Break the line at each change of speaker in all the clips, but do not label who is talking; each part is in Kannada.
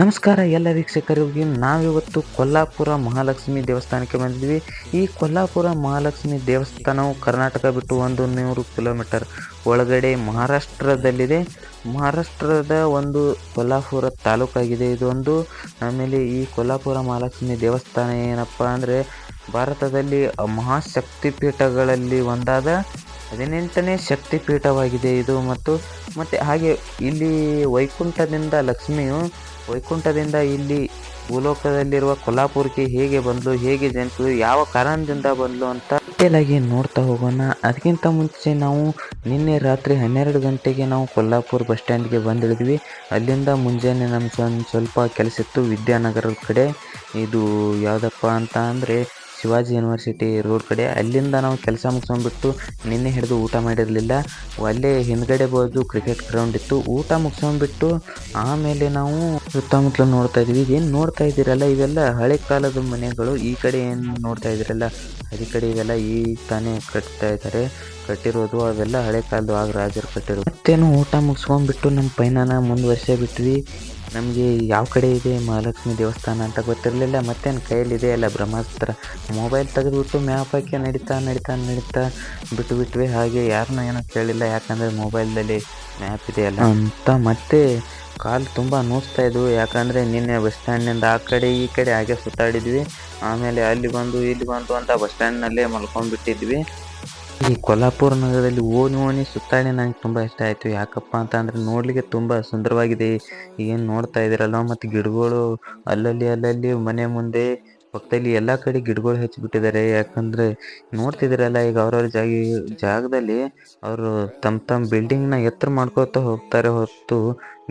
ನಮಸ್ಕಾರ ಎಲ್ಲ ವೀಕ್ಷಕರಿಗೆ. ನಾವಿವತ್ತು ಕೊಲ್ಲಾಪುರ ಮಹಾಲಕ್ಷ್ಮಿ ದೇವಸ್ಥಾನಕ್ಕೆ ಬಂದಿದ್ವಿ. ಈ ಕೊಲ್ಲಾಪುರ ಮಹಾಲಕ್ಷ್ಮಿ ದೇವಸ್ಥಾನವು ಕರ್ನಾಟಕ ಬಿಟ್ಟು ಒಂದು ನೂರು ಕಿಲೋಮೀಟರ್ ಒಳಗಡೆ ಮಹಾರಾಷ್ಟ್ರದಲ್ಲಿದೆ. ಮಹಾರಾಷ್ಟ್ರದ ಒಂದು ಕೊಲ್ಲಾಪುರ ತಾಲೂಕಾಗಿದೆ ಇದೊಂದು. ಆಮೇಲೆ ಈ ಕೊಲ್ಲಾಪುರ ಮಹಾಲಕ್ಷ್ಮಿ ದೇವಸ್ಥಾನ ಏನಪ್ಪ ಅಂದರೆ ಭಾರತದಲ್ಲಿ ಮಹಾಶಕ್ತಿಪೀಠಗಳಲ್ಲಿ ಒಂದಾದ ಹದಿನೆಂಟನೇ ಶಕ್ತಿಪೀಠವಾಗಿದೆ ಇದು ಮತ್ತು ಮತ್ತು ಹಾಗೆ ಇಲ್ಲಿ ವೈಕುಂಠದಿಂದ ಲಕ್ಷ್ಮಿಯು ವೈಕುಂಠದಿಂದ ಇಲ್ಲಿ ಭೂಲೋಕದಲ್ಲಿರುವ ಕೊಲ್ಲಾಪುರಕ್ಕೆ ಹೇಗೆ ಬಂದ್ಲು, ಹೇಗೆ ಜನಿಸಿದ್ರು ಯಾವ ಕಾರಣದಿಂದ ಬಂದ್ಲು ಅಂತ ಡೀಟೇಲಾಗಿ ನೋಡ್ತಾ ಹೋಗೋಣ. ಅದಕ್ಕಿಂತ ಮುಂಚೆ ನಾವು ನಿನ್ನೆ ರಾತ್ರಿ ಹನ್ನೆರಡು ಗಂಟೆಗೆ ನಾವು ಕೊಲ್ಲಾಪುರ ಬಸ್ ಸ್ಟ್ಯಾಂಡ್ಗೆ ಬಂದಿಳಿದ್ವಿ ಅಲ್ಲಿಂದ ಮುಂಜಾನೆ ನಮ್ಮ ಸ್ವಲ್ಪ ಕೆಲಸ ಇತ್ತು. ವಿದ್ಯಾನಗರದ ಕಡೆ. ಇದು ಯಾವುದಪ್ಪ ಅಂತ ಅಂದರೆ ಶಿವಾಜಿ ಯೂನಿವರ್ಸಿಟಿ ರೋಡ್ ಕಡೆ. ಅಲ್ಲಿಂದ ನಾವು ಕೆಲಸ ಮುಗಿಸ್ಕೊಂಡ್ಬಿಟ್ಟು ನಿನ್ನೆ ಹಿಡಿದು ಊಟ ಮಾಡಿರಲಿಲ್ಲ. ಅಲ್ಲೇ ಹಿಂದ್ಗಡೆ ಬೋದು ಕ್ರಿಕೆಟ್ ಗ್ರೌಂಡ್ ಇತ್ತು. ಊಟ ಮುಗಿಸ್ಕೊಂಡ್ಬಿಟ್ಟು ಆಮೇಲೆ ನಾವು ಸುತ್ತಮುತ್ತಲು ನೋಡ್ತಾ ಇದ್ವಿ. ಏನು ನೋಡ್ತಾ ಇದ್ದೀರಲ್ಲ, ಇವೆಲ್ಲ ಹಳೆ ಕಾಲದ ಮನೆಗಳು. ಈ ಕಡೆ ಏನು ನೋಡ್ತಾ ಇದ್ದೀರಲ್ಲ, ಅದೇ ಕಡೆ ಇವೆಲ್ಲ ಈ ತಾನೇ ಕಟ್ತಾ ಇದ್ದಾರೆ. ಕಟ್ಟಿರೋದು ಅವೆಲ್ಲ ಹಳೆ ಕಾಲದ ಆಗ ರಾಜರು ಕಟ್ಟಿರೋದು. ಮತ್ತೇನು ಊಟ ಮುಗಿಸ್ಕೊಂಡ್ಬಿಟ್ಟು ನಮ್ಮ ಪೈನಾನ ಮುಂದುವರ್ಸೇ ಬಿಟ್ವಿ. ನಮಗೆ ಯಾವ ಕಡೆ ಇದೆ ಮಹಾಲಕ್ಷ್ಮಿ ದೇವಸ್ಥಾನ ಅಂತ ಗೊತ್ತಿರಲಿಲ್ಲ, ಮತ್ತೇನು ಕೈಯಲ್ಲಿದೆ ಅಲ್ಲ ಬ್ರಹ್ಮಾಸ್ತ್ರ. ಮೊಬೈಲ್ ತೆಗೆದುಬಿಟ್ಟು ಮ್ಯಾಪ್ ಹಾಕಿ ನಡೀತಾ ನಡೀತಾ ನಡೀತಾ ಬಿಟ್ಟು ಬಿಟ್ವಿ ಹಾಗೆ ಯಾರನ್ನ ಏನೋ ಕೇಳಿಲ್ಲ, ಯಾಕಂದರೆ ಮೊಬೈಲ್ದಲ್ಲಿ ಮ್ಯಾಪ್ ಇದೆಯಲ್ಲ ಅಂತ ಮತ್ತೆ ಕಾಲು ತುಂಬ ನೋಸ್ತಾ ಇದ್ವು. ಯಾಕಂದರೆ ನಿನ್ನೆ ಬಸ್ ಸ್ಟ್ಯಾಂಡ್ನಿಂದ ಆ ಕಡೆ ಈ ಕಡೆ ಹಾಗೆ ಸುತ್ತಾಡಿದ್ವಿ. ಆಮೇಲೆ ಅಲ್ಲಿ ಬಂದು ಇಲ್ಲಿ ಬಂದು ಅಂತ ಬಸ್ ಸ್ಟ್ಯಾಂಡ್ನಲ್ಲೇ ಮಲ್ಕೊಂಡ್ಬಿಟ್ಟಿದ್ವಿ. ಈ ಕೊಲ್ಲಾಪುರ ನಗರದಲ್ಲಿ ಓಣಿ ಓಣಿ ಸುತ್ತಾಡಿ ನಂಗೆ ತುಂಬ ಇಷ್ಟ ಆಯಿತು. ಯಾಕಪ್ಪ ಅಂತ ಅಂದರೆ ನೋಡಲಿಕ್ಕೆ ತುಂಬ ಸುಂದರವಾಗಿದೆ. ಏನು ನೋಡ್ತಾ ಇದ್ದೀರಲ್ಲ ಮತ್ತು ಗಿಡಗಳು ಅಲ್ಲಲ್ಲಿ ಅಲ್ಲಲ್ಲಿ ಮನೆ ಮುಂದೆ ಪಕ್ಕದಲ್ಲಿ ಎಲ್ಲ ಕಡೆ ಗಿಡಗಳು ಹಚ್ಚಿಬಿಟ್ಟಿದ್ದಾರೆ. ಯಾಕಂದರೆ ನೋಡ್ತಿದ್ದೀರಲ್ಲ, ಈಗ ಅವ್ರವ್ರ ಜಾಗ, ಜಾಗದಲ್ಲಿ ಅವರು ತಮ್ಮ ತಮ್ಮ ಬಿಲ್ಡಿಂಗ್ನ ಎತ್ತರ ಮಾಡ್ಕೋತಾ ಹೋಗ್ತಾರೆ ಹೊರತು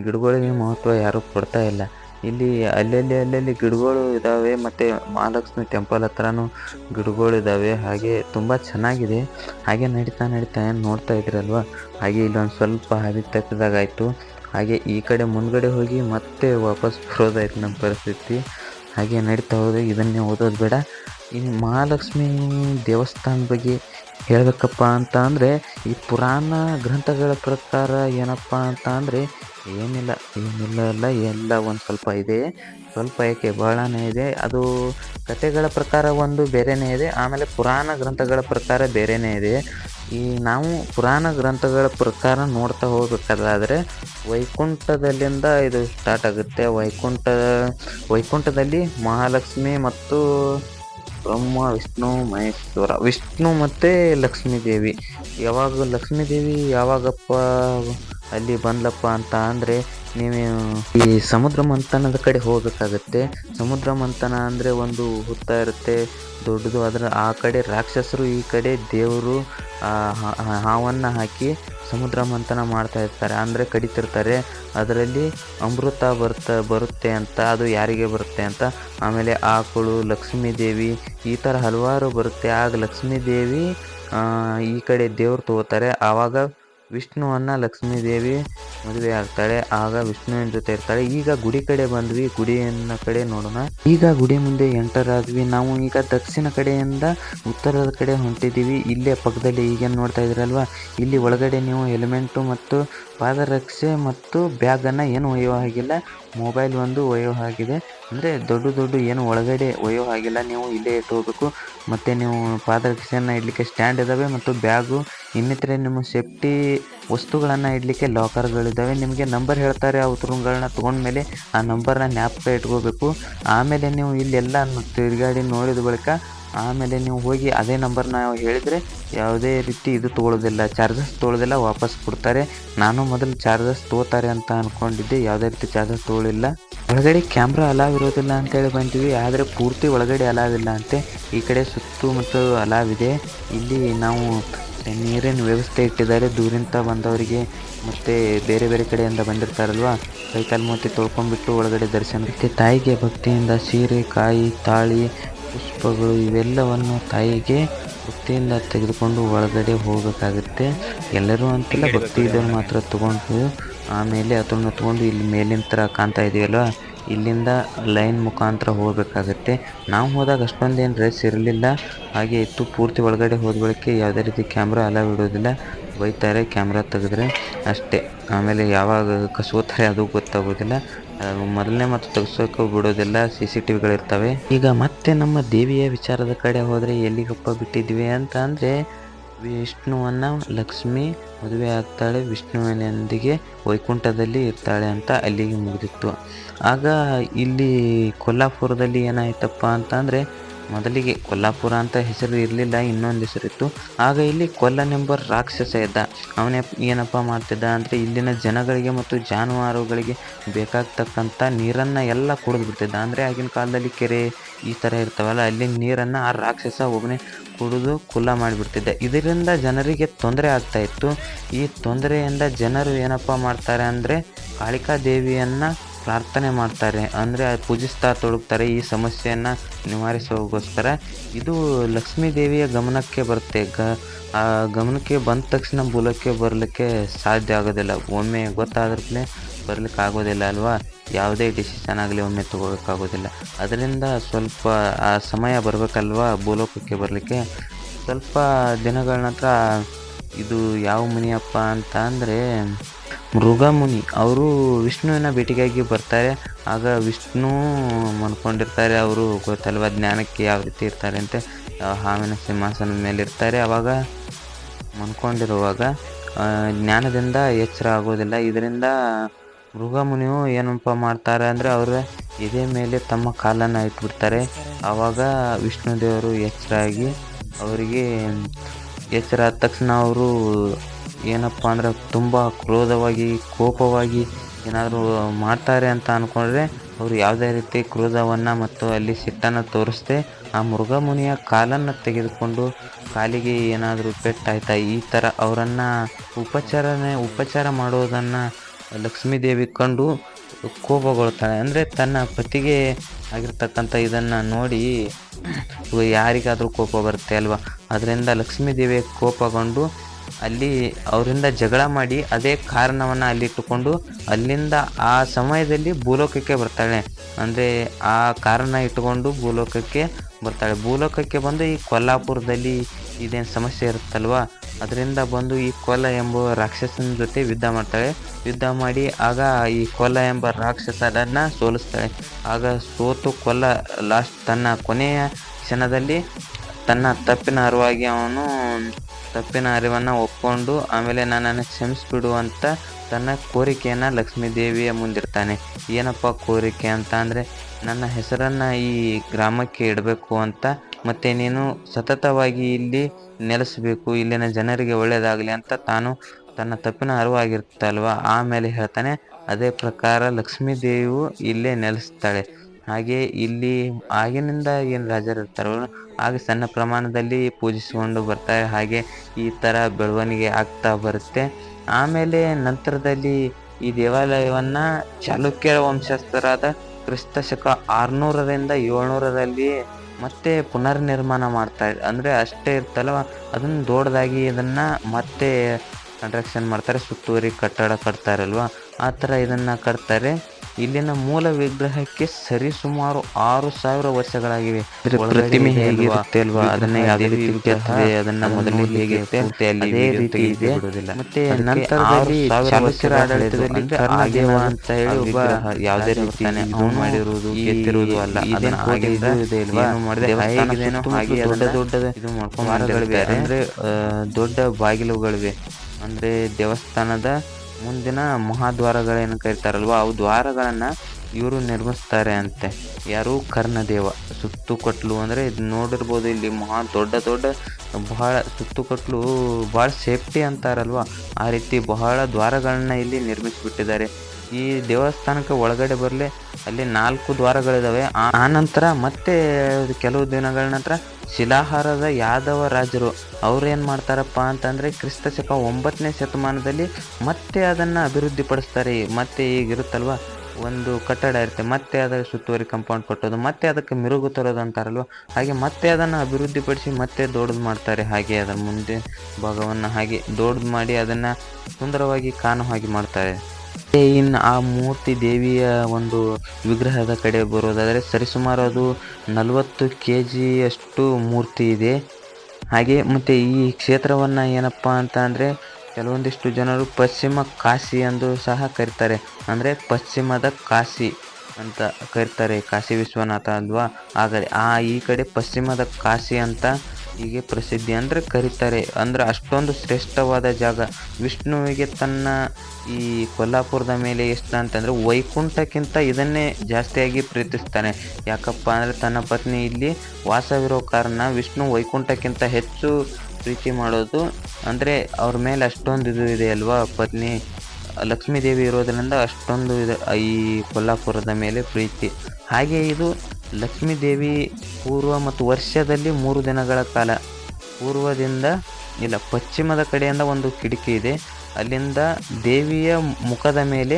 ಗಿಡಗಳಿಗೆ ಮಹತ್ವ ಯಾರೂ ಕೊಡ್ತಾ ಇಲ್ಲ. ಇಲ್ಲಿ ಅಲ್ಲಲ್ಲಿ ಅಲ್ಲಲ್ಲಿ ಗಿಡಗಳು ಇದ್ದಾವೆ ಮತ್ತು ಮಹಾಲಕ್ಷ್ಮಿ ಟೆಂಪಲ್ ಹತ್ರನೂ ಗಿಡಗಳು ಇದ್ದಾವೆ ಹಾಗೆ ತುಂಬ ಚೆನ್ನಾಗಿದೆ. ಹಾಗೆ ನಡೀತಾ ನಡೀತಾ ಏನು ನೋಡ್ತಾ ಇದ್ರಲ್ವಾ ಹಾಗೆ ಇಲ್ಲೊಂದು ಸ್ವಲ್ಪ ಹಾದಿ ತಪ್ಪಿದಾಗಾಯಿತು ಹಾಗೆ ಈ ಕಡೆ ಮುಂದ್ಗಡೆ ಹೋಗಿ ಮತ್ತೆ ವಾಪಸ್ ಬರೋದಾಯ್ತು ನಮ್ಮ ಪರಿಸ್ಥಿತಿ. ಹಾಗೆ ನಡೀತಾ ಹೋದ್ರೆ ಇದನ್ನೇ ಓದೋದು ಬೇಡ. ಇನ್ನು ಮಹಾಲಕ್ಷ್ಮಿ ದೇವಸ್ಥಾನ ಬಗ್ಗೆ ಹೇಳಬೇಕಪ್ಪ ಅಂತ ಅಂದರೆ ಈ ಪುರಾಣ ಗ್ರಂಥಗಳ ಪ್ರಕಾರ ಏನಪ್ಪ ಅಂತ ಅಂದರೆ ಏನಿಲ್ಲ ಏನಿಲ್ಲ ಅಲ್ಲ ಎಲ್ಲ ಒಂದು ಸ್ವಲ್ಪ ಇದೆ. ಸ್ವಲ್ಪ ಏಕೆ ಬಹಳನೇ ಇದೆ. ಅದು ಕಥೆಗಳ ಪ್ರಕಾರ ಒಂದು ಬೇರೆನೇ ಇದೆ. ಆಮೇಲೆ ಪುರಾಣ ಗ್ರಂಥಗಳ ಪ್ರಕಾರ ಬೇರೆಯೇ ಇದೆ. ಈ ನಾವು ಪುರಾಣ ಗ್ರಂಥಗಳ ಪ್ರಕಾರ ನೋಡ್ತಾ ಹೋಗಬೇಕಾದ್ರೆ ವೈಕುಂಠದಲ್ಲಿಂದ ಇದು ಸ್ಟಾರ್ಟ್ ಆಗುತ್ತೆ. ವೈಕುಂಠ, ವೈಕುಂಠದಲ್ಲಿ ಮಹಾಲಕ್ಷ್ಮಿ ಮತ್ತು ಬ್ರಹ್ಮ, ವಿಷ್ಣು, ಮಹೇಶ್ವರ, ವಿಷ್ಣು ಮತ್ತು ಲಕ್ಷ್ಮೀ ದೇವಿ. ಯಾವಾಗ ಲಕ್ಷ್ಮೀದೇವಿ ಯಾವಾಗಪ್ಪ ಅಲ್ಲಿ ಬಂದ್ಲಪ್ಪ ಅಂತ ಅಂದರೆ ನೀವು, ಈ ಸಮುದ್ರ ಮಂಥನದ ಕಡೆ ಹೋಗಬೇಕಾಗತ್ತೆ. ಸಮುದ್ರ ಮಂಥನ ಅಂದರೆ ಒಂದು ಹುತ್ತ ಇರುತ್ತೆ, ದೊಡ್ಡದು. ಅದರ ಆ ಕಡೆ ರಾಕ್ಷಸರು, ಈ ಕಡೆ ದೇವರು ಹಾವನ್ನು ಹಾಕಿ ಸಮುದ್ರ ಮಂಥನ ಮಾಡ್ತಾ ಇರ್ತಾರೆ. ಅಂದರೆ ಕಡಿತಿರ್ತಾರೆ. ಅದರಲ್ಲಿ ಅಮೃತ ಬರ್ತಾ, ಬರುತ್ತೆ ಅಂತ, ಅದು ಯಾರಿಗೆ ಬರುತ್ತೆ ಅಂತ. ಆಮೇಲೆ ಆಕಳು, ಲಕ್ಷ್ಮೀ ದೇವಿ, ಈ ಥರ ಹಲವಾರು ಬರುತ್ತೆ. ಆಗ ಲಕ್ಷ್ಮೀ ದೇವಿ ಈ ಕಡೆ ದೇವ್ರು ತಗೋತಾರೆ. ಆವಾಗ ವಿಷ್ಣುವನ್ನು ಲಕ್ಷ್ಮೀ ದೇವಿ ಮದುವೆ ಆಗ್ತಾಳೆ ಆಗ ವಿಷ್ಣುವಿನ ಜೊತೆ ಇರ್ತಾಳೆ ಈಗ ಗುಡಿ ಕಡೆ ಬಂದ್ವಿ, ಗುಡಿಯನ್ನ ಕಡೆ ನೋಡೋಣ. ಈಗ ಗುಡಿ ಮುಂದೆ ಎಂಟರ್ ಆದ್ವಿ ನಾವು ಈಗ ದಕ್ಷಿಣ ಕಡೆಯಿಂದ ಉತ್ತರದ ಕಡೆ ಹೊಂಟಿದ್ದೀವಿ ಇಲ್ಲೇ ಪಕ್ಕದಲ್ಲಿ ಈಗೇನು ನೋಡ್ತಾ ಇದ್ರಲ್ವಾ? ಇಲ್ಲಿ ಒಳಗಡೆ ನೀವು ಎಲಿಮೆಂಟು ಮತ್ತು ಪಾದರಕ್ಷೆ ಮತ್ತು ಬ್ಯಾಗನ್ನು ಏನು ಒಯ್ಯೋ ಹಾಗಿಲ್ಲ. ಮೊಬೈಲ್ ಒಂದು ಒಯ್ಯೋ ಹಾಗಿದೆ. ಅಂದರೆ ದೊಡ್ಡ ದೊಡ್ಡ ಏನು ಒಳಗಡೆ ಒಯ್ಯೋ ಹಾಗಿಲ್ಲ. ನೀವು ಇಲ್ಲೇ ಇಟ್ಟು ಹೋಗಬೇಕು. ಮತ್ತು ನೀವು ಪಾದರಕ್ಷೆಯನ್ನು ಇಡಲಿಕ್ಕೆ ಸ್ಟ್ಯಾಂಡ್ ಇದ್ದಾವೆ ಮತ್ತು ಬ್ಯಾಗು. ಇನ್ನಿತರೆ ನಿಮ್ಮ ಸೇಫ್ಟಿ ವಸ್ತುಗಳನ್ನು ಇಡಲಿಕ್ಕೆ ಲಾಕರ್ಗಳಿದ್ದಾವೆ ನಿಮಗೆ ನಂಬರ್ ಹೇಳ್ತಾರೆ ಆ ಉತ್ತರಗಳನ್ನ ತೊಗೊಂಡ್ಮೇಲೆ ಆ ನಂಬರ್ನ ಜ್ಞಾಪಕ ಇಟ್ಕೋಬೇಕು. ಆಮೇಲೆ ನೀವು ಇಲ್ಲೆಲ್ಲ ತಿರುಗಾಡಿ ನೋಡಿದ ಬಳಿಕ ಆಮೇಲೆ ನೀವು ಹೋಗಿ ಅದೇ ನಂಬರ್ನ ಹೇಳಿದರೆ ಯಾವುದೇ ರೀತಿ ಇದು ತೊಗೊಳ್ಳೋದಿಲ್ಲ ಚಾರ್ಜಸ್ ತೊಗೊಳೋದಿಲ್ಲ ವಾಪಸ್ ಕೊಡ್ತಾರೆ. ನಾನು ಮೊದಲು ಚಾರ್ಜಸ್ ತೊಗೋತಾರೆ ಅಂತ ಅಂದ್ಕೊಂಡಿದ್ದೆ ಯಾವುದೇ ರೀತಿ ಚಾರ್ಜಸ್ ತೊಗೊಳಿಲ್ಲ ಒಳಗಡೆ ಕ್ಯಾಮ್ರಾ ಅಲಾವ್ ಇರೋದಿಲ್ಲ ಅಂತೇಳಿ ಬಂದ್ವಿ ಆದರೆ ಪೂರ್ತಿ ಒಳಗಡೆ ಅಲಾವ್ ಇಲ್ಲ ಅಂತೆ. ಈ ಕಡೆ ಸುತ್ತಮುತ್ತ ಮತ್ತು ಅಲಾವ್ ಇದೆ. ಇಲ್ಲಿ ನಾವು ನೀರಿನ ವ್ಯವಸ್ಥೆ ಇಟ್ಟಿದ್ದಾರೆ, ದೂರಿಂದ ಬಂದವರಿಗೆ. ಮತ್ತು ಬೇರೆ ಬೇರೆ ಕಡೆಯಿಂದ ಬಂದಿರ್ತಾರಲ್ವ ಕೈಕಾಲು ಮೂತಿ ತೊಳ್ಕೊಂಡ್ಬಿಟ್ಟು ಒಳಗಡೆ ದರ್ಶನ. ಮತ್ತು ತಾಯಿಗೆ ಭಕ್ತಿಯಿಂದ ಸೀರೆ, ಕಾಯಿ, ತಾಳಿ ಪುಷ್ಪಗಳು ಇವೆಲ್ಲವನ್ನು ತಾಯಿಗೆ ಭಕ್ತಿಯಿಂದ ತೆಗೆದುಕೊಂಡು ಒಳಗಡೆ ಹೋಗಬೇಕಾಗುತ್ತೆ. ಎಲ್ಲರೂ ಅಂತಿಲ್ಲ ಭಕ್ತಿ ಇದ್ದವ್ರು ಮಾತ್ರ ತೊಗೊಂಡು ಆಮೇಲೆ ಅದನ್ನು ತೊಗೊಂಡು ಇಲ್ಲಿ ಮೇಲಿನ ಥರ ಕಾಣ್ತಾ ಇದೆಯಲ್ವ ಇಲ್ಲಿಂದ ಲೈನ್ ಮುಖಾಂತರ ಹೋಗಬೇಕಾಗತ್ತೆ. ನಾವು ಹೋದಾಗ ಅಷ್ಟೊಂದು ಏನು ರಶ್ ಇರಲಿಲ್ಲ. ಹಾಗೆ ಇತ್ತು. ಪೂರ್ತಿ ಒಳಗಡೆ ಹೋದ ಬಳಿಕ ಯಾವುದೇ ರೀತಿ ಕ್ಯಾಮ್ರಾ ಅಲ್ಲ ಬಿಡೋದಿಲ್ಲ ಬೈತಾರೆ ಕ್ಯಾಮ್ರಾ ತೆಗೆದ್ರೆ. ಅಷ್ಟೇ. ಆಮೇಲೆ ಯಾವಾಗ ಕಸೋತಾರೆ ಅದು ಗೊತ್ತಾಗೋದಿಲ್ಲ. ಮೊದಲನೇ ಮತ್ತು ತೆಗ್ಸೋಕೆ ಬಿಡೋದಿಲ್ಲ ಸಿ ಸಿ ಟಿ ವಿಗಳಿರ್ತವೆ ಈಗ ಮತ್ತೆ ನಮ್ಮ ದೇವಿಯ ವಿಚಾರದ ಕಡೆ ಹೋದರೆ ಎಲ್ಲಿಗಪ್ಪ ಬಿಟ್ಟಿದ್ವಿ ಅಂತ ಅಂದರೆ ವಿಷ್ಣುವನ್ನ ಲಕ್ಷ್ಮಿ ಮದುವೆ ಆಗ್ತಾಳೆ, ವಿಷ್ಣುವಿನೊಂದಿಗೆ ವೈಕುಂಠದಲ್ಲಿ ಇರ್ತಾಳೆ ಅಂತ ಅಲ್ಲಿಗೆ ಮುಗಿದಿತ್ತು. ಆಗ ಇಲ್ಲಿ ಕೊಲ್ಲಾಪುರದಲ್ಲಿ ಏನಾಯ್ತಪ್ಪ ಅಂತಂದರೆ ಮೊದಲಿಗೆ ಕೊಲ್ಲಾಪುರ ಅಂತ ಹೆಸರು ಇರಲಿಲ್ಲ, ಇನ್ನೊಂದು ಹೆಸರಿತ್ತು ಆಗ ಇಲ್ಲಿ ಕೊಲ್ಲನೆಂಬ ರಾಕ್ಷಸ ಇದ್ದ. ಅವನೇ ಏನಪ್ಪ ಮಾಡ್ತಿದ್ದ ಅಂದರೆ ಇಲ್ಲಿನ ಜನಗಳಿಗೆ ಮತ್ತು ಜಾನುವಾರುಗಳಿಗೆ ಬೇಕಾಗ್ತಕ್ಕಂಥ ನೀರನ್ನು ಎಲ್ಲ ಕುಡಿದು ಬಿಡ್ತಿದ್ದ ಅಂದರೆ ಆಗಿನ ಕಾಲದಲ್ಲಿ ಕೆರೆ ಈ ಥರ ಇರ್ತಾವಲ್ಲ, ಅಲ್ಲಿ ನೀರನ್ನು ಆ ರಾಕ್ಷಸ ಒಬ್ಬನೇ ಕುಡಿದು ಕುಲ್ಲ ಮಾಡಿಬಿಡ್ತಿದ್ದೆ. ಇದರಿಂದ ಜನರಿಗೆ ತೊಂದರೆ ಆಗ್ತಾಯಿತ್ತು ಈ ತೊಂದರೆಯಿಂದ ಜನರು ಏನಪ್ಪ ಮಾಡ್ತಾರೆ ಅಂದರೆ ಕಾಳಿಕಾ ದೇವಿಯನ್ನು ಪ್ರಾರ್ಥನೆ ಮಾಡ್ತಾರೆ, ಅಂದರೆ ಪೂಜಿಸ್ತಾ ತೊಡಗ್ತಾರೆ, ಈ ಸಮಸ್ಯೆಯನ್ನು ನಿವಾರಿಸೋಗೋಸ್ಕರ. ಇದು ಲಕ್ಷ್ಮೀ ದೇವಿಯ ಗಮನಕ್ಕೆ ಬರುತ್ತೆ. ಗ, ಆ ಗಮನಕ್ಕೆ ಬಂದ ತಕ್ಷಣ ಮೂಲಕ್ಕೆ ಬರಲಿಕ್ಕೆ ಸಾಧ್ಯ ಆಗೋದಿಲ್ಲ. ಒಮ್ಮೆ ಗೊತ್ತಾದ್ರೇ ಬರ್ಲಿಕ್ಕೆ ಆಗೋದಿಲ್ಲ ಅಲ್ವಾ? ಯಾವುದೇ ಡಿಸಿಷನ್ ಆಗಲಿ ಒಮ್ಮೆ ತೊಗೋಬೇಕಾಗೋದಿಲ್ಲ ಅದರಿಂದ ಸ್ವಲ್ಪ, ಆ ಸಮಯ ಬರಬೇಕಲ್ವಾ ಭೂಲೋಕಕ್ಕೆ ಬರಲಿಕ್ಕೆ? ಸ್ವಲ್ಪ ದಿನಗಳ ನಂತರ ಇದು ಯಾವ ಮುನಿಯಪ್ಪ ಅಂತ ಅಂದರೆ ಮೃಗಮುನಿ. ಅವರು ವಿಷ್ಣುವಿನ ಭೇಟಿಗಾಗಿ ಬರ್ತಾರೆ. ಆಗ ವಿಷ್ಣು ಮನ್ಕೊಂಡಿರ್ತಾರೆ, ಅವರು ಗೊತ್ತಲ್ವ ಜ್ಞಾನಕ್ಕೆ ಯಾವ ರೀತಿ ಇರ್ತಾರೆ ಅಂತ. ಹಾವಿನ ಸಿಂಹಾಸನದ ಮೇಲೆ ಇರ್ತಾರೆ. ಅವಾಗ ಮನ್ಕೊಂಡಿರುವಾಗ ಜ್ಞಾನದಿಂದ ಎಚ್ಚರ ಆಗೋದಿಲ್ಲ. ಇದರಿಂದ ಮೃಗಮುನಿಯು ಏನಪ್ಪ ಮಾಡ್ತಾರೆ ಅಂದರೆ, ಅವರ ಎದೆ ಮೇಲೆ ತಮ್ಮ ಕಾಲನ್ನು ಇಟ್ಬಿಡ್ತಾರೆ. ಆವಾಗ ವಿಷ್ಣು ದೇವರು ಎಚ್ಚರ ಆಗಿ ಅವರಿಗೆ ಎಚ್ಚರ ಆದ ತಕ್ಷಣ ಅವರು ಏನಪ್ಪ ಅಂದರೆ ತುಂಬ ಕ್ರೋಧವಾಗಿ, ಕೋಪವಾಗಿ ಏನಾದರೂ ಮಾಡ್ತಾರೆ ಅಂತ ಅಂದ್ಕೊಂಡ್ರೆ ಅವರು ಯಾವುದೇ ರೀತಿ ಕ್ರೋಧವನ್ನು ಮತ್ತು ಅಲ್ಲಿ ಸಿಟ್ಟನ್ನು ತೋರಿಸ್ದೆ ಆ ಮೃಗಮುನಿಯ ಕಾಲನ್ನು ತೆಗೆದುಕೊಂಡು ಕಾಲಿಗೆ ಏನಾದರೂ ಪೆಟ್ಟಾಯ್ತಾ? ಈ ಥರ ಅವರನ್ನು ಉಪಚಾರನೆ, ಉಪಚಾರ ಮಾಡೋದನ್ನು ಲಕ್ಷ್ಮೀದೇವಿ ಕಂಡು ಕೋಪಗೊಳ್ತಾಳೆ. ಅಂದರೆ ತನ್ನ ಪತಿಗೆ ಆಗಿರ್ತಕ್ಕಂಥ ಇದನ್ನು ನೋಡಿ ಯಾರಿಗಾದರೂ ಕೋಪ ಬರುತ್ತೆ ಅಲ್ವಾ? ಅದರಿಂದ ಲಕ್ಷ್ಮೀದೇವಿ ಕೋಪಗೊಂಡು ಅಲ್ಲಿ ಅವರಿಂದ ಜಗಳ ಮಾಡಿ ಅದೇ ಕಾರಣವನ್ನು ಅಲ್ಲಿಟ್ಟುಕೊಂಡು ಅಲ್ಲಿಂದ ಆ ಸಮಯದಲ್ಲಿ ಭೂಲೋಕಕ್ಕೆ ಬರ್ತಾಳೆ. ಅಂದರೆ ಆ ಕಾರಣ ಇಟ್ಟುಕೊಂಡು ಭೂಲೋಕಕ್ಕೆ ಬರ್ತಾಳೆ. ಭೂಲೋಕಕ್ಕೆ ಬಂದು ಈ ಕೊಲ್ಲಾಪುರದಲ್ಲಿ ಇದೇನು ಸಮಸ್ಯೆ ಇರುತ್ತಲ್ವಾ? ಅದರಿಂದ ಬಂದು ಈ ಕೊಲ್ಲ ಎಂಬ ರಾಕ್ಷಸನ ಜೊತೆ ಯುದ್ಧ ಮಾಡ್ತಾಳೆ. ಯುದ್ಧ ಮಾಡಿ ಆಗ ಈ ಕೊಲ್ಲ ಎಂಬ ರಾಕ್ಷಸನನ್ನು ಸೋಲಿಸ್ತಾಳೆ. ಆಗ ಸೋತು ಕೊಲ್ಲ ಲಾಸ್ಟ್ ತನ್ನ ಕೊನೆಯ ಕ್ಷಣದಲ್ಲಿ ತನ್ನ ತಪ್ಪಿನ ಅರಿವಾಗಿ ಅವನು ತಪ್ಪಿನ ಅರಿವನ್ನು ಒಪ್ಕೊಂಡು ಆಮೇಲೆ ನನ್ನನ್ನು ಕ್ಷಮಿಸಿಬಿಡು ಅಂತ ತನ್ನ ಕೋರಿಕೆಯನ್ನು ಲಕ್ಷ್ಮೀ ದೇವಿಯ ಮುಂದಿರ್ತಾನೆ ಏನಪ್ಪ ಕೋರಿಕೆ ಅಂತ ಅಂದರೆ ನನ್ನ ಹೆಸರನ್ನು ಈ ಗ್ರಾಮಕ್ಕೆ ಇಡಬೇಕು ಅಂತ, ಮತ್ತು ನೀನು ಸತತವಾಗಿ ಇಲ್ಲಿ ನೆಲೆಸಬೇಕು, ಇಲ್ಲಿನ ಜನರಿಗೆ ಒಳ್ಳೆಯದಾಗಲಿ ಅಂತ ತಾನು ತನ್ನ ತಪ್ಪಿನ ಅರಿವಾಗಿರ್ತಲ್ವ ಆಮೇಲೆ ಹೇಳ್ತಾನೆ, ಅದೇ ಪ್ರಕಾರ ಲಕ್ಷ್ಮೀ ದೇವಿಯು ಇಲ್ಲೇ ನೆಲೆಸ್ತಾಳೆ. ಹಾಗೆ ಇಲ್ಲಿ ಆಗಿನಿಂದ ಏನು ರಾಜರು ಇರ್ತಾರೋ ಹಾಗೆ ಸಣ್ಣ ಪ್ರಮಾಣದಲ್ಲಿ ಪೂಜಿಸಿಕೊಂಡು ಬರ್ತಾರೆ. ಹಾಗೆ ಈ ಥರ ಬೆಳವಣಿಗೆ ಆಗ್ತಾ ಬರುತ್ತೆ. ಆಮೇಲೆ ನಂತರದಲ್ಲಿ ಈ ದೇವಾಲಯವನ್ನು ಚಾಲುಕ್ಯ ವಂಶಸ್ಥರಾದ ಕ್ರಿಸ್ತ ಶಕ ಆರುನೂರರಿಂದ ಏಳ್ನೂರರಲ್ಲಿ ಮತ್ತೆ ಪುನರ್ನಿರ್ಮಾಣ ಮಾಡ್ತಾರೆ ಅಂದರೆ ಅಷ್ಟೇ ಇರ್ತಲ್ವ ಅದನ್ನು ದೊಡ್ಡದಾಗಿ ಇದನ್ನು ಮತ್ತೆ ಕಂಟ್ರಕ್ಷನ್ ಮಾಡ್ತಾರೆ. ಸುತ್ತುವರಿ ಕಟ್ಟಡ ಕಟ್ತಾರಲ್ವ ಆ ಥರ ಇದನ್ನು ಕಟ್ತಾರೆ. ಇಲ್ಲಿನ ಮೂಲ ವಿಗ್ರಹಕ್ಕೆ ಸರಿಸುಮಾರು ಆರು ಸಾವಿರ ವರ್ಷಗಳಾಗಿವೆ. ಪ್ರತಿಮೆ ಹೇಗಿರುತ್ತೆ ಅಲ್ವಾ ಅದನ್ನ ಯಾವುದೇ ರೀತಿ ಅದನ್ನ ಮೊದಲು ಹೇಗಿರುತ್ತೆ ಅದೇ ರೀತಿ ಇದೆ. ಮತ್ತೆ ನಂತರದಲ್ಲಿ ಚಾಲುಕ್ಯರ ಆಡಳಿತದಲ್ಲಿ ಕರ್ಣದೇವ ಅಂತ ಹೇಳಿ ಒಬ್ಬ ಯಾವುದೇ ರೀತಿ ಅವನು ಮಾಡಿರುವುದು ಎತ್ತಿರುವುದು ಅಲ್ಲ. ಅದನ್ನ ಆಗಿಂದ ಏನು ಮಾಡಿದೆ ಹೇಗಿದೇನೋ ಹಾಗೆ ದೊಡ್ಡ ದೊಡ್ಡ ಇದು ಮಾಡ್ಕೊಂಡಿವೆ ಅಂದ್ರೆ ದೊಡ್ಡ ಬಾಗಿಲುಗಳಿವೆ. ಅಂದ್ರೆ ದೇವಸ್ಥಾನದ ಮುಂದಿನ ಮಹಾದ್ವಾರಗಳೇನು ಕರೀತಾರಲ್ವ? ಅವು ದ್ವಾರಗಳನ್ನು ಇವರು ನಿರ್ಮಿಸ್ತಾರೆ ಅಂತೆ. ಯಾರು? ಕರ್ಣದೇವ. ಸುತ್ತುಕಟ್ಲು ಅಂದರೆ ಇದು ನೋಡಿರ್ಬೋದು ಇಲ್ಲಿ ಮಹಾ ದೊಡ್ಡ ದೊಡ್ಡ ಬಹಳ ಸುತ್ತುಕಟ್ಲು ಭಾಳ ಸೇಫ್ಟಿ ಅಂತಾರಲ್ವ? ಆ ರೀತಿ ಬಹಳ ದ್ವಾರಗಳನ್ನ ಇಲ್ಲಿ ನಿರ್ಮಿಸಿಬಿಟ್ಟಿದ್ದಾರೆ. ಈ ದೇವಸ್ಥಾನಕ್ಕೆ ಒಳಗಡೆ ಬರಲಿ ಅಲ್ಲಿ ನಾಲ್ಕು ದ್ವಾರಗಳಿದಾವೆ. ಆ- ಆ ನಂತರ ಮತ್ತೆ ಕೆಲವು ದಿನಗಳ ನಂತರ ಶಿಲಾಹಾರದ ಯಾದವ ರಾಜರು ಅವ್ರೇನು ಮಾಡ್ತಾರಪ್ಪ ಅಂತಂದರೆ ಕ್ರಿಸ್ತ ಶಕ ಒಂಬತ್ತನೇ ಶತಮಾನದಲ್ಲಿ ಮತ್ತೆ ಅದನ್ನು ಅಭಿವೃದ್ಧಿಪಡಿಸ್ತಾರೆ. ಮತ್ತೆ ಈಗಿರುತ್ತಲ್ವ? ಒಂದು ಕಟ್ಟಡ ಇರುತ್ತೆ, ಮತ್ತೆ ಅದರ ಸುತ್ತುವರಿ ಕಂಪೌಂಡ್ ಕಟ್ಟೋದು, ಮತ್ತೆ ಅದಕ್ಕೆ ಮಿರುಗು ತರೋದು ಅಂತಾರಲ್ವ? ಹಾಗೆ ಮತ್ತೆ ಅದನ್ನು ಅಭಿವೃದ್ಧಿಪಡಿಸಿ ಮತ್ತೆ ದೊಡ್ಡದು ಮಾಡ್ತಾರೆ. ಹಾಗೆ ಅದರ ಮುಂದೆ ಭಾಗವನ್ನು ಹಾಗೆ ದೊಡ್ಡದು ಮಾಡಿ ಅದನ್ನು ಸುಂದರವಾಗಿ ಕಾಣೋ ಹಾಗೆ ಮಾಡ್ತಾರೆ. ಇನ್ನು ಆ ಮೂರ್ತಿ ದೇವಿಯ ಒಂದು ವಿಗ್ರಹದ ಕಡೆ ಬರೋದಾದರೆ ಸರಿಸುಮಾರು ಅದು ನಲವತ್ತು ಕೆ ಜಿಯಷ್ಟು ಮೂರ್ತಿ ಇದೆ. ಹಾಗೆ ಮತ್ತು ಈ ಕ್ಷೇತ್ರವನ್ನು ಏನಪ್ಪ ಅಂತ ಅಂದರೆ ಕೆಲವೊಂದಿಷ್ಟು ಜನರು ಪಶ್ಚಿಮ ಕಾಶಿ ಎಂದು ಸಹ ಕರೀತಾರೆ. ಅಂದರೆ ಪಶ್ಚಿಮದ ಕಾಶಿ ಅಂತ ಕರೀತಾರೆ. ಕಾಶಿ ವಿಶ್ವನಾಥ ಅಲ್ವಾ? ಆದರೆ ಆ ಈ ಕಡೆ ಪಶ್ಚಿಮದ ಕಾಶಿ ಅಂತ ಹೀಗೆ ಪ್ರಸಿದ್ಧಿ ಅಂದರೆ ಕರೀತಾರೆ. ಅಂದರೆ ಅಷ್ಟೊಂದು ಶ್ರೇಷ್ಠವಾದ ಜಾಗ. ವಿಷ್ಣುವಿಗೆ ತನ್ನ ಈ ಕೊಲ್ಲಾಪುರದ ಮೇಲೆ ಎಷ್ಟು ಅಂತಂದರೆ ವೈಕುಂಠಕ್ಕಿಂತ ಇದನ್ನೇ ಜಾಸ್ತಿಯಾಗಿ ಪ್ರೀತಿಸ್ತಾನೆ. ಯಾಕಪ್ಪ ಅಂದರೆ ತನ್ನ ಪತ್ನಿ ಇಲ್ಲಿ ವಾಸವಿರೋ ಕಾರಣ ವಿಷ್ಣು ವೈಕುಂಠಕ್ಕಿಂತ ಹೆಚ್ಚು ಪ್ರೀತಿ ಮಾಡೋದು. ಅಂದರೆ ಅವ್ರ ಮೇಲೆ ಅಷ್ಟೊಂದು ಇದು ಇದೆ ಅಲ್ವಾ ಪತ್ನಿ? ಲಕ್ಷ್ಮೀದೇವಿ ಇರೋದ್ರಿಂದ ಅಷ್ಟೊಂದು ಇದು ಈ ಕೊಲ್ಲಾಪುರದ ಮೇಲೆ ಪ್ರೀತಿ. ಹಾಗೆ ಇದು ಲಕ್ಷ್ಮೀ ದೇವಿ ಪೂರ್ವ ಮತ್ತು ವರ್ಷದಲ್ಲಿ ಮೂರು ದಿನಗಳ ಕಾಲ ಪೂರ್ವದಿಂದ ಇಲ್ಲ ಪಶ್ಚಿಮದ ಕಡೆಯಿಂದ ಒಂದು ಕಿಟಕಿ ಇದೆ. ಅಲ್ಲಿಂದ ದೇವಿಯ ಮುಖದ ಮೇಲೆ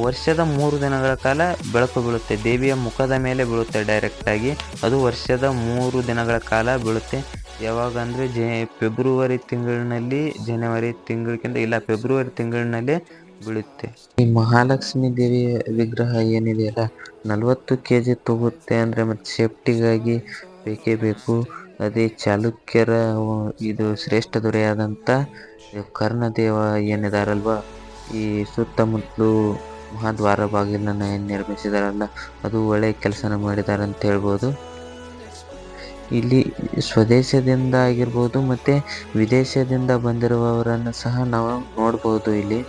ವರ್ಷದ ಮೂರು ದಿನಗಳ ಕಾಲ ಬೆಳಕು ಬೀಳುತ್ತೆ. ದೇವಿಯ ಮುಖದ ಮೇಲೆ ಬೀಳುತ್ತೆ ಡೈರೆಕ್ಟಾಗಿ ಅದು ವರ್ಷದ ಮೂರು ದಿನಗಳ ಕಾಲ ಬೀಳುತ್ತೆ. ಯಾವಾಗ ಅಂದರೆ ಜೆ, ಫೆಬ್ರವರಿ ತಿಂಗಳಿನಲ್ಲಿ, ಜನವರಿ ತಿಂಗಳಿಗಿಂತ ಇಲ್ಲ, ಫೆಬ್ರವರಿ ತಿಂಗಳಿನಲ್ಲೇ ಬೀಳುತ್ತೆ. ಈ ಮಹಾಲಕ್ಷ್ಮಿ ದೇವಿಯ ವಿಗ್ರಹ ಏನಿದೆಯಲ್ಲ ನಲ್ವತ್ತು ಕೆ ಜಿ ತಗುತ್ತೆ ಅಂದರೆ ಮತ್ತು ಸೇಫ್ಟಿಗಾಗಿ ಬೇಕೇ ಬೇಕು. ಅದೇ ಚಾಲುಕ್ಯರ ಇದು ಶ್ರೇಷ್ಠ ದೊರೆಯಾದಂತ ಕರ್ಣದೇವ ಏನಿದಾರಲ್ವ, ಈ ಸುತ್ತಮುತ್ತಲು ಮಹಾದ್ವಾರ ಬಾಗಿಲನ್ನು ಏನು ನಿರ್ಮಿಸಿದಾರಲ್ಲ, ಅದು ಒಳ್ಳೆಯ ಕೆಲಸನ ಮಾಡಿದ್ದಾರೆ ಅಂತ ಹೇಳ್ಬೋದು. ಇಲ್ಲಿ ಸ್ವದೇಶದಿಂದ ಆಗಿರ್ಬೋದು ಮತ್ತು ವಿದೇಶದಿಂದ ಬಂದಿರುವವರನ್ನು ಸಹ ನಾವು ನೋಡ್ಬೋದು ಇಲ್ಲಿ.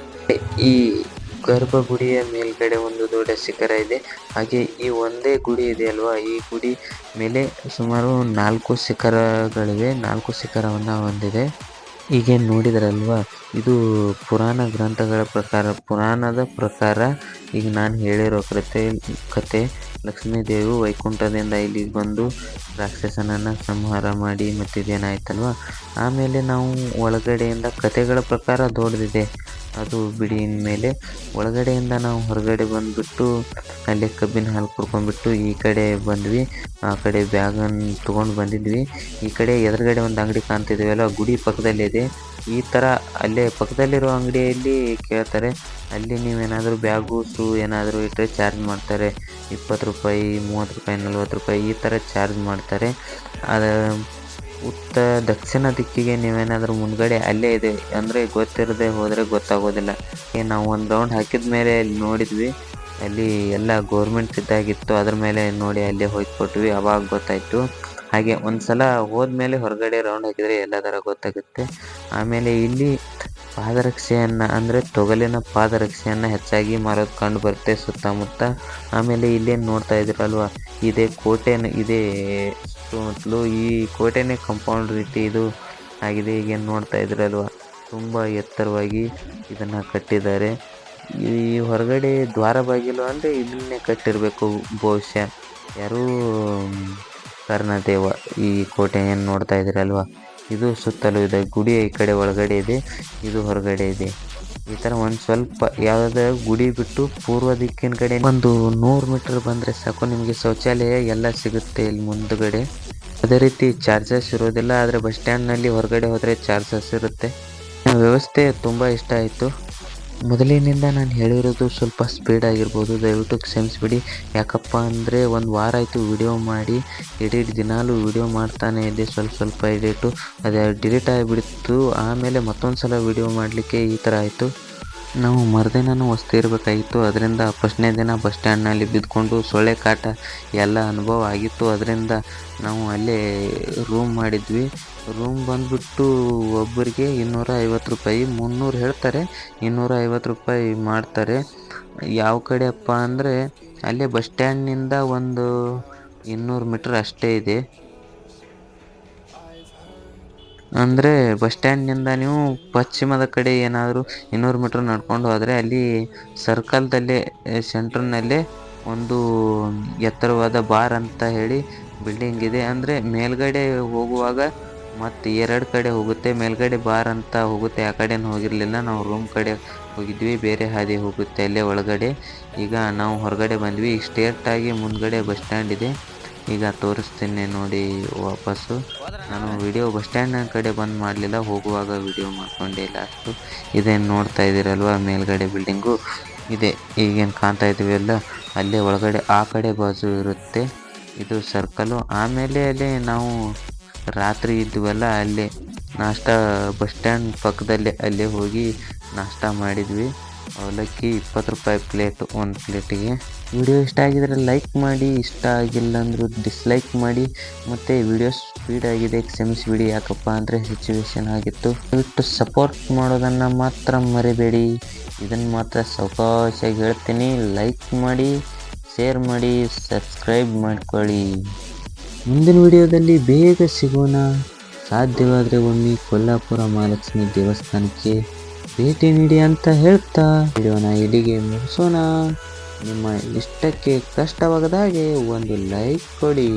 ಈ ಗರ್ಭಗುಡಿಯ ಮೇಲ್ಗಡೆ ಒಂದು ದೊಡ್ಡ ಶಿಖರ ಇದೆ. ಹಾಗೆ ಈ ಒಂದೇ ಗುಡಿ ಇದೆ ಅಲ್ವಾ? ಈ ಗುಡಿ ಮೇಲೆ ಸುಮಾರು ನಾಲ್ಕು ಶಿಖರಗಳಿವೆ. ನಾಲ್ಕು ಶಿಖರವನ್ನು ಹೊಂದಿದೆ. ಹೀಗೆ ನೋಡಿದ್ರಲ್ವಾ? ಇದು ಪುರಾಣ ಗ್ರಂಥಗಳ ಪ್ರಕಾರ, ಪುರಾಣದ ಪ್ರಕಾರ ಈಗ ನಾನು ಹೇಳಿರೋ ಕತೆ ಕತೆ ಲಕ್ಷ್ಮೀದೇವಿ ವೈಕುಂಠದಿಂದ ಇಲ್ಲಿಗೆ ಬಂದು ರಾಕ್ಷಸನನ್ನು ಸಂಹಾರ ಮಾಡಿ ಮತ್ತಿದೇನಾಯ್ತಲ್ವ? ಆಮೇಲೆ ನಾವು ಒಳಗಡೆಯಿಂದ ಕತೆಗಳ ಪ್ರಕಾರ ದೊಡ್ಡದಿದೆ. ಅದು ಬಿಡಿ ಮೇಲೆ ಒಳಗಡೆಯಿಂದ ನಾವು ಹೊರಗಡೆ ಬಂದುಬಿಟ್ಟು ಅಲ್ಲಿ ಕಬ್ಬಿನ ಹಾಲು ಕುಡ್ಕೊಂಡ್ಬಿಟ್ಟು ಈ ಕಡೆ ಬಂದ್ವಿ. ಆ ಕಡೆ ಬ್ಯಾಗನ್ನು ತೊಗೊಂಡು ಬಂದಿದ್ವಿ. ಈ ಕಡೆ ಎದುರುಗಡೆ ಒಂದು ಅಂಗಡಿ ಕಾಣ್ತಿದ್ದೀವಲ್ಲ ಗುಡಿ ಪಕ್ಕದಲ್ಲಿದೆ ಈ ಥರ ಅಲ್ಲೇ ಪಕ್ಕದಲ್ಲಿರೋ ಅಂಗಡಿಯಲ್ಲಿ ಕೇಳ್ತಾರೆ, ಅಲ್ಲಿ ನೀವೇನಾದರೂ ಬ್ಯಾಗು ಶೂ ಏನಾದರೂ ಇಟ್ಟರೆ ಚಾರ್ಜ್ ಮಾಡ್ತಾರೆ. ಇಪ್ಪತ್ತು ರೂಪಾಯಿ, ಮೂವತ್ತು ರೂಪಾಯಿ, ನಲ್ವತ್ತು ರೂಪಾಯಿ ಈ ಥರ ಚಾರ್ಜ್ ಮಾಡ್ತಾರೆ. ಅದು ಉತ್ತ ದಕ್ಷಿಣ ದಿಕ್ಕಿಗೆ ನೀವೇನಾದರೂ ಮುಂದ್ಗಡೆ ಅಲ್ಲೇ ಇದೆ ಅಂದರೆ ಗೊತ್ತಿರದೆ ಹೋದರೆ ಗೊತ್ತಾಗೋದಿಲ್ಲ. ಏ, ನಾವು ಒಂದು ರೌಂಡ್ ಹಾಕಿದ ಮೇಲೆ ಅಲ್ಲಿ ನೋಡಿದ್ವಿ. ಅಲ್ಲಿ ಎಲ್ಲ ಗೋರ್ಮೆಂಟ್ ಇದ್ದಾಗಿತ್ತು ಅದ್ರ ಮೇಲೆ ನೋಡಿ ಅಲ್ಲೇ ಹೋಗಿ ಕೊಟ್ವಿ ಅವಾಗ ಗೊತ್ತಾಯಿತು. ಹಾಗೆ ಒಂದು ಸಲ ಹೋದ್ಮೇಲೆ ಹೊರಗಡೆ ರೌಂಡ್ ಹಾಕಿದರೆ ಎಲ್ಲ ಥರ ಗೊತ್ತಾಗುತ್ತೆ. ಆಮೇಲೆ ಇಲ್ಲಿ ಪಾದರಕ್ಷೆಯನ್ನು ಅಂದರೆ ತೊಗಲಿನ ಪಾದರಕ್ಷೆಯನ್ನು ಹೆಚ್ಚಾಗಿ ಮಾರೋದು ಕಂಡು ಬರುತ್ತೆ ಸುತ್ತಮುತ್ತ. ಆಮೇಲೆ ಇಲ್ಲೇನು ನೋಡ್ತಾ ಇದ್ದೀರಲ್ವ ಇದೇ ಕೋಟೆನ, ಇದೇ ಸುತ್ತಮುತ್ತಲು ಈ ಕೋಟೆನೇ ಕಂಪೌಂಡ್ ರೀತಿ ಇದು ಆಗಿದೆ. ಈಗೇನು ನೋಡ್ತಾ ಇದ್ರಲ್ವ ತುಂಬ ಎತ್ತರವಾಗಿ ಇದನ್ನು ಕಟ್ಟಿದ್ದಾರೆ. ಈ ಹೊರಗಡೆ ದ್ವಾರ ಬಾಗಿಲು ಅಂದರೆ ಇದನ್ನೇ ಕಟ್ಟಿರಬೇಕು ಬಹುಶಃ. ಯಾರೂ ಕರ್ಣದೇವ ಈ ಕೋಟೆ ಏನು ನೋಡ್ತಾ ಇದ್ದೀರಲ್ವ ಇದು ಸುತ್ತಲೂ ಇದೆ. ಗುಡಿ ಈ ಕಡೆ ಒಳಗಡೆ ಇದೆ. ಇದು ಹೊರಗಡೆ ಇದೆ. ಈ ತರ ಒಂದ್ ಸ್ವಲ್ಪ ಯಾವುದಾದ್ರು ಗುಡಿ ಬಿಟ್ಟು ಪೂರ್ವ ದಿಕ್ಕಿನ ಕಡೆ ಒಂದು ನೂರು ಮೀಟರ್ ಬಂದ್ರೆ ಸಾಕು. ನಿಮಗೆ ಶೌಚಾಲಯ ಎಲ್ಲ ಸಿಗುತ್ತೆ ಇಲ್ಲಿ ಮುಂದ್ಗಡೆ. ಅದೇ ರೀತಿ ಚಾರ್ಜಸ್ ಇರೋದಿಲ್ಲ, ಆದರೆ ಬಸ್ ಸ್ಟ್ಯಾಂಡ್ನಲ್ಲಿ ಹೊರಗಡೆ ಹೋದ್ರೆ ಚಾರ್ಜಸ್ ಇರುತ್ತೆ. ವ್ಯವಸ್ಥೆ ತುಂಬಾ ಇಷ್ಟ ಆಯಿತು. ಮೊದಲಿನಿಂದ ನಾನು ಹೇಳಿರೋದು ಸ್ವಲ್ಪ ಸ್ಪೀಡ್ ಆಗಿರ್ಬೋದು. ದಯವಿಟ್ಟು ಕ್ಷಮಿಸ್ಬಿಡಿ. ಯಾಕಪ್ಪ ಅಂದರೆ ಒಂದು ವಾರ ಆಯಿತು ವಿಡಿಯೋ ಮಾಡಿ, ಎಡಿಟ್ ದಿನಾಲೂ ವಿಡಿಯೋ ಮಾಡ್ತಾನೆ ಇದ್ದೆ. ಸ್ವಲ್ಪ ಸ್ವಲ್ಪ ಎಡಿಟು, ಅದು ಡಿಲೀಟ್ ಆಗಿಬಿಡ್ತು. ಆಮೇಲೆ ಮತ್ತೊಂದು ಸಲ ವಿಡಿಯೋ ಮಾಡಲಿಕ್ಕೆ ಈ ಥರ ಆಯಿತು. ನಾವು ಮರುದಿನನೂ ವಸ್ತು ಇರಬೇಕಾಗಿತ್ತು. ಅದರಿಂದ ಫಸ್ಟ್ನೇ ದಿನ ಬಸ್ ಸ್ಟ್ಯಾಂಡ್ನಲ್ಲಿ ಬಿದ್ದುಕೊಂಡು ಸೊಳ್ಳೆ ಕಾಟ ಎಲ್ಲ ಅನುಭವ ಆಗಿತ್ತು. ಅದರಿಂದ ನಾವು ಅಲ್ಲೇ ರೂಮ್ ಮಾಡಿದ್ವಿ. ರೂಮ್ ಬಂದುಬಿಟ್ಟು ಒಬ್ಬರಿಗೆ ಇನ್ನೂರ ಐವತ್ತು ರೂಪಾಯಿ, ಮುನ್ನೂರು ಹೇಳ್ತಾರೆ ಇನ್ನೂರ ಐವತ್ತು ರೂಪಾಯಿ ಮಾಡ್ತಾರೆ. ಯಾವ ಕಡೆಯಪ್ಪ ಅಂದರೆ, ಅಲ್ಲೇ ಬಸ್ ಸ್ಟ್ಯಾಂಡ್ನಿಂದ ಒಂದು ಇನ್ನೂರು ಮೀಟ್ರ್ ಅಷ್ಟೇ ಇದೆ. ಅಂದರೆ ಬಸ್ ಸ್ಟ್ಯಾಂಡ್ನಿಂದ ನೀವು ಪಶ್ಚಿಮದ ಕಡೆ ಏನಾದರೂ ಇನ್ನೂರು ಮೀಟ್ರ್ ನಡ್ಕೊಂಡು ಹೋದರೆ ಅಲ್ಲಿ ಸರ್ಕಲ್ದಲ್ಲೇ ಸೆಂಟ್ರ್ನಲ್ಲೇ ಒಂದು ಎತ್ತರವಾದ ಬಾರ್ ಅಂತ ಹೇಳಿ ಬಿಲ್ಡಿಂಗ್ ಇದೆ. ಅಂದರೆ ಮೇಲ್ಗಡೆ ಹೋಗುವಾಗ ಮತ್ತು ಎರಡು ಕಡೆ ಹೋಗುತ್ತೆ, ಮೇಲ್ಗಡೆ ಬಾರ್ ಅಂತ ಹೋಗುತ್ತೆ, ಆ ಕಡೆನೂ ಹೋಗಿರಲಿಲ್ಲ. ನಾವು ರೂಮ್ ಕಡೆ ಹೋಗಿದ್ವಿ, ಬೇರೆ ಹಾದಿ ಹೋಗುತ್ತೆ, ಅಲ್ಲೇ ಒಳಗಡೆ. ಈಗ ನಾವು ಹೊರಗಡೆ ಬಂದ್ವಿ ಈಗ ಸ್ಟ್ರೇಟಾಗಿ ಮುಂದ್ಗಡೆ ಬಸ್ ಸ್ಟ್ಯಾಂಡ್ ಇದೆ. ಈಗ ತೋರಿಸ್ತೀನಿ ನೋಡಿ ವಾಪಸ್ಸು. ನಾನು ವಿಡಿಯೋ ಬಸ್ ಸ್ಟ್ಯಾಂಡ್ ಕಡೆ ಬಂದು ಮಾಡಲಿಲ್ಲ, ಹೋಗುವಾಗ ವಿಡಿಯೋ ಮಾಡ್ಕೊಂಡೆ ಲಾಸ್ಟು ಇದೇನು ನೋಡ್ತಾ ಇದ್ದೀರಲ್ವ, ಮೇಲ್ಗಡೆ ಬಿಲ್ಡಿಂಗು ಇದೆ, ಈಗೇನು ಕಾಣ್ತಾ ಇದ್ದೀವಿ ಅಲ್ಲ? ಅಲ್ಲೇ ಒಳಗಡೆ, ಆ ಕಡೆ ಬಾಜು ಇರುತ್ತೆ. ಇದು ಸರ್ಕಲ್ ಆಮೇಲೆ ಅಲ್ಲಿ ನಾವು ರಾತ್ರಿ ಇದ್ವಲ್ಲ ಅಲ್ಲೇ ನಾಷ್ಟ ಬಸ್ ಸ್ಟ್ಯಾಂಡ್ ಪಕ್ಕದಲ್ಲಿ ಅಲ್ಲೇ ಹೋಗಿ ನಾಷ್ಟ ಮಾಡಿದ್ವಿ. ಅವಲಕ್ಕಿ ಇಪ್ಪತ್ತು ರೂಪಾಯಿ ಪ್ಲೇಟು, ಒಂದು ಪ್ಲೇಟಿಗೆ. ವಿಡಿಯೋ ಇಷ್ಟ ಆಗಿದ್ರೆ ಲೈಕ್ ಮಾಡಿ, ಇಷ್ಟ ಆಗಿಲ್ಲ ಅಂದರೂ ಡಿಸ್ಲೈಕ್ ಮಾಡಿ. ಮತ್ತು ವಿಡಿಯೋ ಸ್ಪೀಡ್ ಆಗಿದೆ ಕ್ಷಮಿಸಿಬಿಡಿ ಯಾಕಪ್ಪ ಅಂದರೆ ಸಿಚುವೇಶನ್ ಆಗಿತ್ತು. ದಯವಿಟ್ಟು ಸಪೋರ್ಟ್ ಮಾಡೋದನ್ನು ಮಾತ್ರ ಮರಿಬೇಡಿ. ಇದನ್ನು ಮಾತ್ರ ಸಾವಕಾಶಾಗಿ ಹೇಳ್ತೀನಿ. ಲೈಕ್ ಮಾಡಿ ಶೇರ್ ಮಾಡಿ ಸಬ್ಸ್ಕ್ರೈಬ್ ಮಾಡ್ಕೊಳ್ಳಿ. ಮುಂದಿನ ವಿಡಿಯೋದಲ್ಲಿ ಬೇಗ ಸಿಗೋಣ. ಸಾಧ್ಯವಾದರೆ ಒಮ್ಮೆ ಕೊಲ್ಲಾಪುರ ಮಹಾಲಕ್ಷ್ಮಿ ದೇವಸ್ಥಾನಕ್ಕೆ ಭೇಟಿ ನೀಡಿ ಅಂತ ಹೇಳ್ತಾ ವಿಡಿಯೋನ ಇಲ್ಲಿಗೆ ಮುಗಿಸೋಣ. ನಿಮ್ಮ ಇಷ್ಟಕ್ಕೆ ಕಷ್ಟವಾಗದ ಹಾಗೆ ಒಂದು ಲೈಕ್ ಕೊಡಿ.